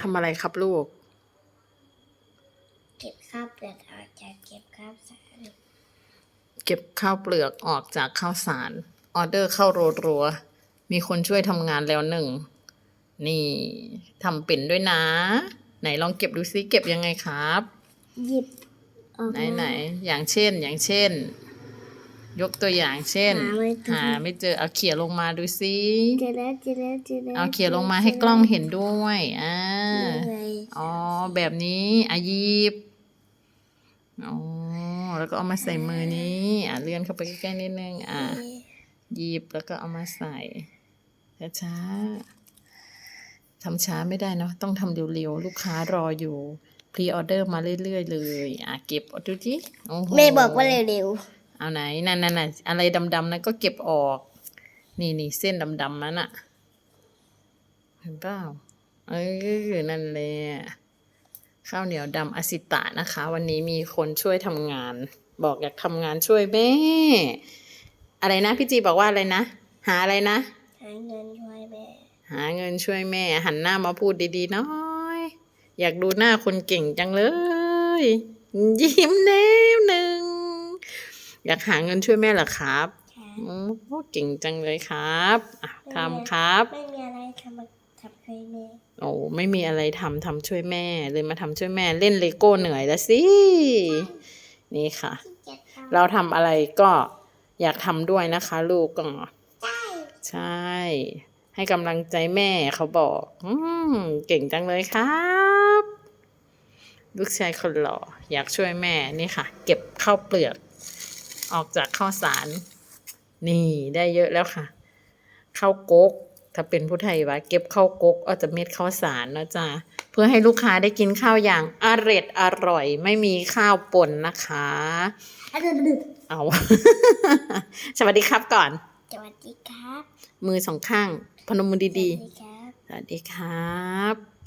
ทำอะไรครับลูก เก็บข้าวเปลือกออกจากเก็บข้าวสารเก็บข้าวเปลือกออกจากข้าวสาร ออเดอร์เข้ารัวๆ มีคนช่วยทำงานแล้วหนึ่ง นี่ทำเป็นด้วยนะ ไหนลองเก็บดูซิเก็บยังไงครับ หยิบออกไหนมา ไหนอย่างเช่นอย่างเช่น ยกตัวอย่างเช่น หาไม่เจอ หาไม่เจอเอาเขี่ยลงมาดูซิ เจอแล้วเจอแล้วเจอแล้วเอาเขี่ยลงมาให้กล้องเห็นด้วย อ่านี่ไง อ๋อ แบบนี้อะหยิบอ๋อ แล้วก็เอามาใส่มือนี้ อะเลื่อนเข้าไปใกล้ๆนิดนึง อะหยิบแล้วก็เอามาใส่ช้าๆทำช้าไม่ได้เนาะ ต้องทำเร็วๆ ลูกค้ารออยู่ พรีออเดอร์มาเรื่อยๆ เลย อะเก็บเอาดูที่โอ้โหแม่บอกว่าเร็วเอาไหน นั่นนั่นน่ะอะไรดำๆนั้นก็เก็บออก นี่นี่เส้นดำๆนั้นอะเห็นเปล่า เออ นั่นแหละข้าวเหนียวดำอสิตะนะคะ วันนี้มีคนช่วยทำงาน บอกอยากทำงานช่วยแม่ อะไรนะพี่จีบอกว่าอะไรนะ หาอะไรนะๆหาเงินช่วยแม่ หาเงินช่วยแม่ หันหน้ามาพูดดีๆหน้อย อยากดูหน้าคนเก่งจังเลย ยิ้มแนวหนึ่ง อยากหาเงินช่วยแม่เหรอครับค่ะโอ้เก่งจังเลยครับอะทำครับ ไม่มีอะไรทำมา ทำช่วยแม่โอ้ไม่มีอะไรทำทำช่วยแม่ เลยมาทำช่วยแม่เล่นเลโก้เหนื่อยแล้วสิ นี่ค่ะขี้เกียจทำเราทำอะไรก็อยากทำด้วยนะคะ ลูกก็ใช่ใช่ ให้กำลังใจแม่เขาบอก อืมเก่งจังเลยครับ ลูกชายคนหล่ออยากช่วยแม่นี่ค่ะ เก็บข้าวเปลือก ออกจากข้าวสาร นี่ได้เยอะแล้วค่ะข้าวกก ถ้าเป็นผู้ไทยวะเก็บข้าวกกเอาจะเม็ดข้าวสารนะจ๊ะเพื่อให้ลูกค้าได้กินข้าวอย่างอร็ดอร่อย ไม่มีข้าวป่นนะคะอะดึกดึกเอาสวัสดีครับก่อน สวัสดีครับ มือสองข้าง พนมมือสวัสดีดีครับๆสวัสดีครับ